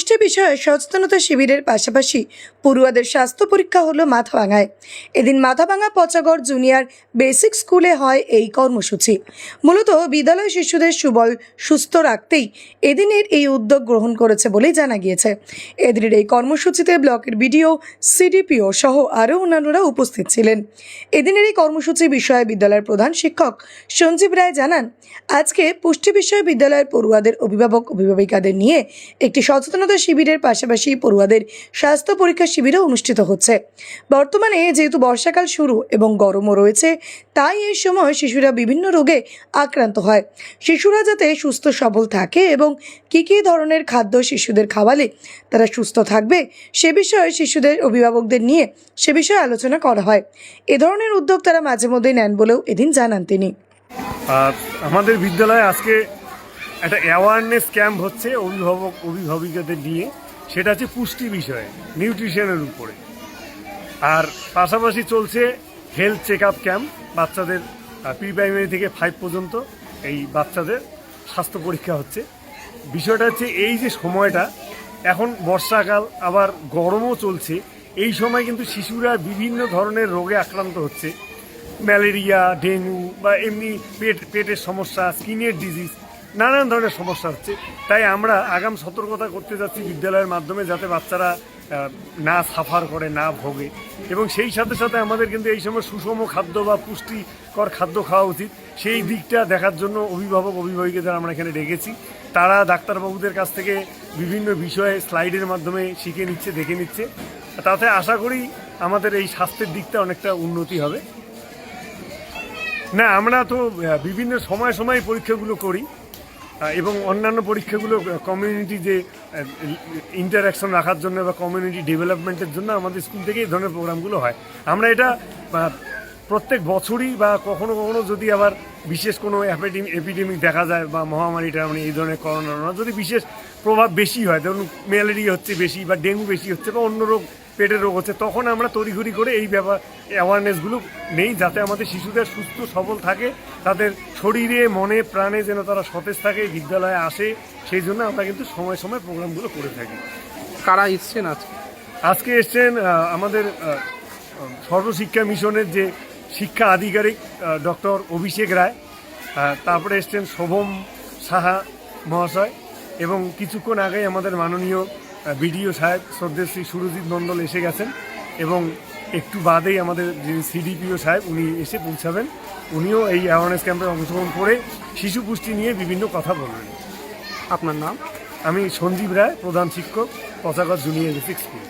পুষ্টি বিষয়ে সচেতনতা শিবিরের পাশাপাশি পড়ুয়াদের স্বাস্থ্য পরীক্ষা হলো মাথাভাঙায়। এদিন মাথাভাঙা পচাগড় জুনিয়র বেসিক স্কুলে হয় এই কর্মসূচি। মূলত বিদ্যালয় শিশুদের সুবল সুস্থ রাখতেই এদিনের এই উদ্যোগ গ্রহণ করেছে বলেই জানা গিয়েছে। এদিনের এই কর্মসূচিতে ব্লকের বিডিও, সিডিপিও সহ আরও অন্যান্যরা উপস্থিত ছিলেন। এদিনের এই কর্মসূচি বিষয়ে বিদ্যালয়ের প্রধান শিক্ষক সঞ্জীব রায় জানান, আজকে পুষ্টি বিষয়ে বিদ্যালয়ের পড়ুয়াদের অভিভাবক অভিভাবিকাদের নিয়ে একটি সচেতনতা শিবিরের পাশাপাশি পড়ুয়াদের স্বাস্থ্য পরীক্ষা শিবিরও অনুষ্ঠিত হচ্ছে। বর্তমানে যেহেতু বর্ষাকাল শুরু এবং গরমও রয়েছে, তাই এই সময় শিশুরা বিভিন্ন রোগে আক্রান্ত হয়। শিশুরা যাতে সুস্থ, সবল থাকে এবং কী কী ধরনের খাদ্য শিশুদের খাওয়ালে তারা সুস্থ থাকবে, সে বিষয়ে শিশুদের অভিভাবকদের নিয়ে সে বিষয়ে আলোচনা করা হয়। এ ধরনের উদ্যোগ তারা মাঝে মধ্যে নেন বলেও এদিন জানান তিনি। আমাদের বিদ্যালয়ে আজকে একটা অ্যাওয়ারনেস ক্যাম্প হচ্ছে অভিভাবক অভিভাবিকাদের নিয়ে। সেটা হচ্ছে পুষ্টি বিষয়ে নিউট্রিশনের উপরে। আর পাশাপাশি চলছে হেলথ চেক আপ ক্যাম্প বাচ্চাদের প্রি প্রাইমারি থেকে ফাইভ পর্যন্ত এই বাচ্চাদের স্বাস্থ্য পরীক্ষা হচ্ছে। বিষয়টা হচ্ছে এই যে সময়টা, এখন বর্ষাকাল, আবার গরমও চলছে। এই সময় কিন্তু শিশুরা বিভিন্ন ধরনের রোগে আক্রান্ত হচ্ছে। ম্যালেরিয়া, ডেঙ্গু বা এমনি পেট পেটের সমস্যা স্কিনের ডিজিজ নানান ধরনের সমস্যা হচ্ছে। তাই আমরা আগাম সতর্কতা করতে যাচ্ছি বিদ্যালয়ের মাধ্যমে যাতে বাচ্চারা না সাফার করে, না ভোগে। এবং সেই সাথে সাথে আমাদের কিন্তু এই সময় সুষম খাদ্য বা পুষ্টিকর খাদ্য খাওয়া উচিত। সেই দিকটা দেখার জন্য অভিভাবক, অভিভাবিকাদের আমরা এখানে ডেকেছি। তারা ডাক্তারবাবুদের কাছ থেকে বিভিন্ন বিষয়ে স্লাইডের মাধ্যমে শিখে নিচ্ছে, দেখে নিচ্ছে। তাতে আশা করি আমাদের এই স্বাস্থ্যের দিকটা অনেকটা উন্নতি হবে। না, আমরা তো বিভিন্ন সময় সময় পরীক্ষাগুলো করি। এবং অন্যান্য পরীক্ষাগুলো কমিউনিটি যে ইন্টারাকশন রাখার জন্য বা কমিউনিটি ডেভেলপমেন্টের জন্য আমাদের স্কুল থেকে এই ধরনের প্রোগ্রামগুলো হয়। আমরা এটা প্রত্যেক বছরই বা কখনো কখনো যদি আবার বিশেষ কোনো এপিডেমিক দেখা যায় বা মহামারীটা মানে এই ধরনের করোনা যদি বিশেষ প্রভাব বেশি হয়, ধরুন ম্যালেরিয়া হচ্ছে বেশি বা ডেঙ্গু বেশি হচ্ছে বা অন্য রোগ পেটের রোগ হচ্ছে তখন আমরা তড়িঘড়ি করে এই ব্যাপার অ্যাওয়ারনেসগুলো নেই যাতে আমাদের শিশুদের সুস্থ সবল থাকে তাদের শরীরে মনে প্রাণে যেন তারা সতেজ থাকে বিদ্যালয়ে আসে সেই জন্য আমরা কিন্তু সময় সময় প্রোগ্রামগুলো করে থাকি। কারা এসছেন আজকে? আজকে এসছেন আমাদের সর্বশিক্ষা মিশনের যে শিক্ষা আধিকারিক ডক্টর অভিষেক রায় তারপরে এসছেন শোভম সাহা মহাশয় এবং কিছুক্ষণ আগেই আমাদের মাননীয় বিডিও সাহেব শ্রদ্ধেশ্রী সুরজিৎ মণ্ডল এসে গেছেন এবং একটু বাদেই আমাদের যিনি সিডিপিও সাহেব উনি এসে পৌঁছাবেন। উনিও এই অ্যাওয়ারনেস ক্যাম্পে অংশগ্রহণ করে শিশু পুষ্টি নিয়ে বিভিন্ন কথা বলবেন। আপনার নাম? আমি সঞ্জীব রায় প্রধান শিক্ষক পচাগত জুনিয়র বেসিক স্কুল